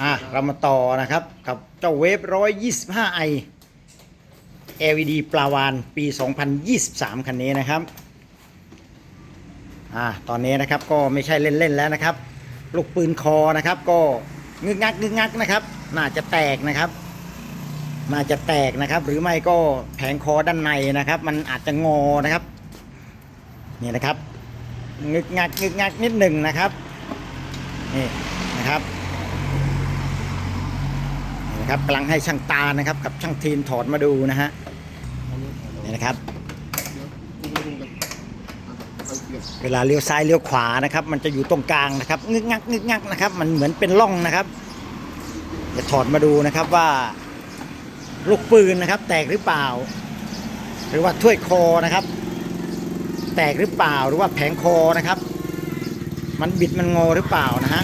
อะเรามาต่อนะครับ กับเจ้าเวฟ125 i LED ปลาวานปี 2023 คันนี้นะครับ อ่า ตอนนี้นะครับก็ไม่ใช่เล่น ๆ แล้วนะครับ ลูกปืนคอนะครับ ก็งึกงักงึกงักนะครับ น่าจะแตกนะครับ น่าจะแตกนะครับ หรือไม่ก็แผงคอด้านในนะครับ มันอาจจะงอนะครับ นี่นะครับ งึกงักงึกงักนิดหนึ่งนะครับ นี่นะครับนี่นะครับกำลังให้ช่างตานะครับ กับช่างทีนถอดมาดูนะฮะนี่นะครับ เวลาเลี้ยวซ้ายเลี้ยวขวานะครับ มันจะอยู่ตรงกลางนะครับงึกงักงึกงักนะครับ มันเหมือนเป็นร่องนะครับจะถอดมาดูนะครับว่าลูกปืนนะครับ แตกหรือเปล่า หรือว่าถ้วยคอนะครับ แตกหรือเปล่าหรือว่าแผงคอนะครับ มันบิดมันงอหรือเปล่านะฮะ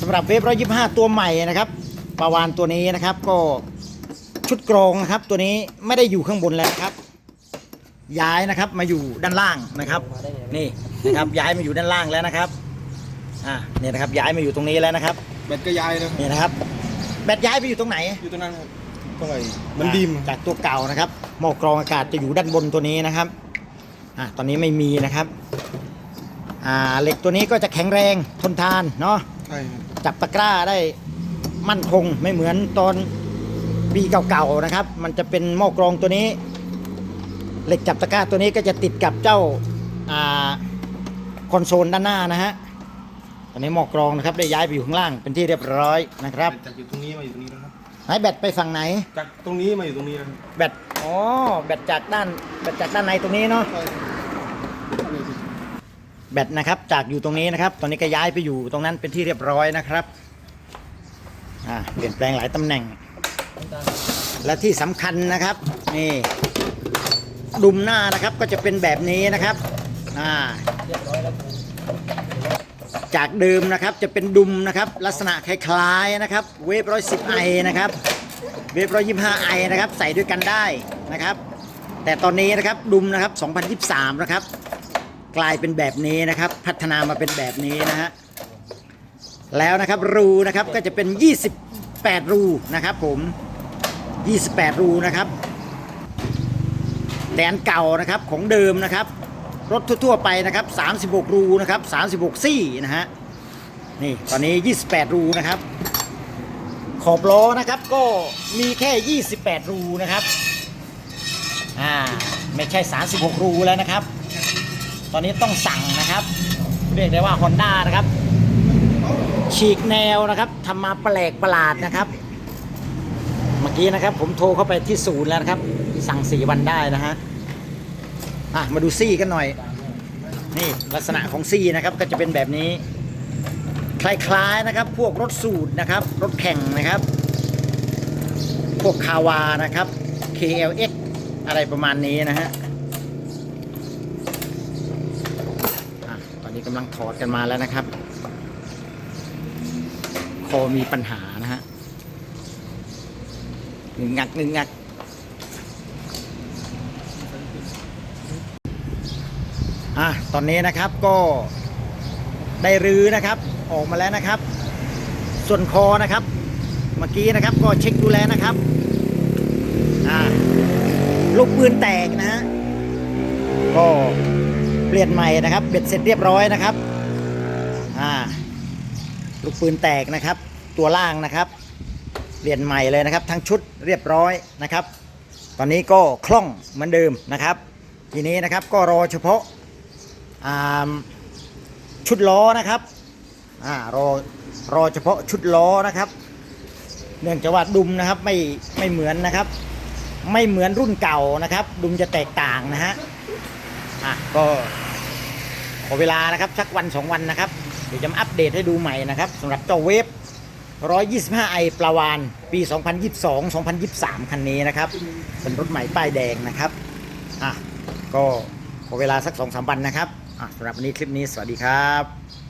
สำหรับเวฟร้อยยี่ห้าตัวใหม่นะครับปลาวานตัวนี้นะครับ ก็ชุดกรองนะครับ ตัวนี้ไม่ได้อยู่ข้างบนแล้วครับ ย้ายนะครับมาอยู่ด้านล่างนะครับ นี่นะครับย้ายมาอยู่ด้านล่างแล้วนะครับอ่าเนี่ยนะครับย้ายมาอยู่ตรงนี้แล้วนะครับแบตก็ย้ายนะนี่นะครับ แบตย้ายไปอยู่ตรงไหน อยู่ตรงนั้นครับตรงไหนมันดีมจากตัวเก่านะครับหม้อกรองอากาศจะอยู่ด้านบนตัวนี้นะครับอ่าตอนนี้ไม่มีนะครับ อ่าเหล็กตัวนี้ก็จะแข็งแรงทนทานเนาะใช่ครับจับตะกร้าได้มั่นคงไม่เหมือนตอนปีเก่าๆนะครับ มันจะเป็นหม้อกรองตัวนี้ เหล็กจับตะกร้าตัวนี้ก็จะติดกับเจ้าอ่าคอนโซลด้านหน้านะฮะตอนนี้หม้อกรองนะครับได้ย้ายไปอยู่ข้างล่างเป็นที่เรียบร้อยนะครับแบตจากอยู่ตรงนี้มาอยู่ตรงนี้แล้วครับไหนแบตไปฝั่งไหน จากตรงนี้มาอยู่ตรงนี้แล้วครับแบตอ๋อแบตจากด้านแบตจากด้านในตรงนี้เนาะ ใช่ครับ แบตนะครับ จากอยู่ตรงนี้นะครับ ตอนนี้ก็ย้ายไปอยู่ตรงนั้นเป็นที่เรียบร้อยนะครับอ่าเปลี่ยนแปลงหลายตำแหน่ง และที่สำคัญนะครับนี่ดุมหน้านะครับก็จะเป็นแบบนี้นะครับอ่าจากเดิมนะครับจะเป็นดุมนะครับ ลักษณะคล้ายๆนะครับ เวฟร้อยสิบไอนะครับ เวฟร้อยยี่ห้าไอนะครับ ใส่ด้วยกันได้นะครับ แต่ตอนนี้นะครับดุมนะครับ 2023 นะครับ กลายเป็นแบบนี้นะครับ พัฒนามาเป็นแบบนี้นะฮะแล้วนะครับรูนะครับก็จะเป็น 28 รูนะครับผม 28 รูนะครับแต่อันเก่านะครับของเดิมนะครับรถทั่วๆไปนะครับ 36 รูนะครับ 36 ซี่นะฮะนี่ตอนนี้ 28 รูนะครับ ขอบล้อนะครับก็มีแค่ 28 รูนะครับอ่าไม่ใช่ 36 รูแล้วนะครับ ตอนนี้ต้องสั่งนะครับ เรียกได้ว่า Honda นะครับ ฉีกแนวนะครับทำมาแปลกประหลาดนะครับ เมื่อกี้นะครับ ผมโทรเข้าไปที่ศูนย์แล้วนะครับ สั่ง4วันได้นะฮะอะมาดูซี่กันหน่อย นี่ลักษณะของซี่นะครับก็จะเป็นแบบนี้ คล้ายๆนะครับ พวกรถสูตรนะครับ รถแข่งนะครับ พวกคาวานะครับ KLX อะไรประมาณนี้นะฮะอะตอนนี้กำลังถอดกันมาแล้วนะครับ คอมีปัญหานะฮะหนึ่งงักหนึ่งงักอะตอนนี้นะครับก็ได้รื้อนะครับ ออกมาแล้วนะครับ ส่วนคอนะครับ เมื่อกี้นะครับก็เช็คดูแลนะครับอ่าลูกปืนแตกนะฮะก็ ปลี่ยนใหม่นะครับ เบ็ดเสร็จเรียบร้อยนะครับอ่าลูกปืนแตกนะครับ ตัวล่างนะครับ เปลี่ยนใหม่เลยนะครับ ทั้งชุดเรียบร้อยนะครับ ตอนนี้ก็คล่องเหมือนเดิมนะครับ ทีนี้นะครับก็รอเฉพาะอ่าชุดล้อนะครับอ่ารอรอเฉพาะชุดล้อนะครับ เนื่องจากว่าดุมนะครับไม่ไม่เหมือนนะครับ ไม่เหมือนรุ่นเก่านะครับ ดุมจะแตกต่างนะฮะอะก็ ขอเวลานะครับสักวันสองวันนะครับ เดี๋ยวจะมาอัปเดตให้ดูใหม่นะครับสำหรับเจ้าเวฟ 125i ปลาวาน ปี 2022-2023 คันนี้นะครับ เป็นรถใหม่ป้ายแดงนะครับ อะ ก็ขอเวลาสักสองสามวันนะครับ อะสำหรับวันนี้คลิปนี้สวัสดีครับ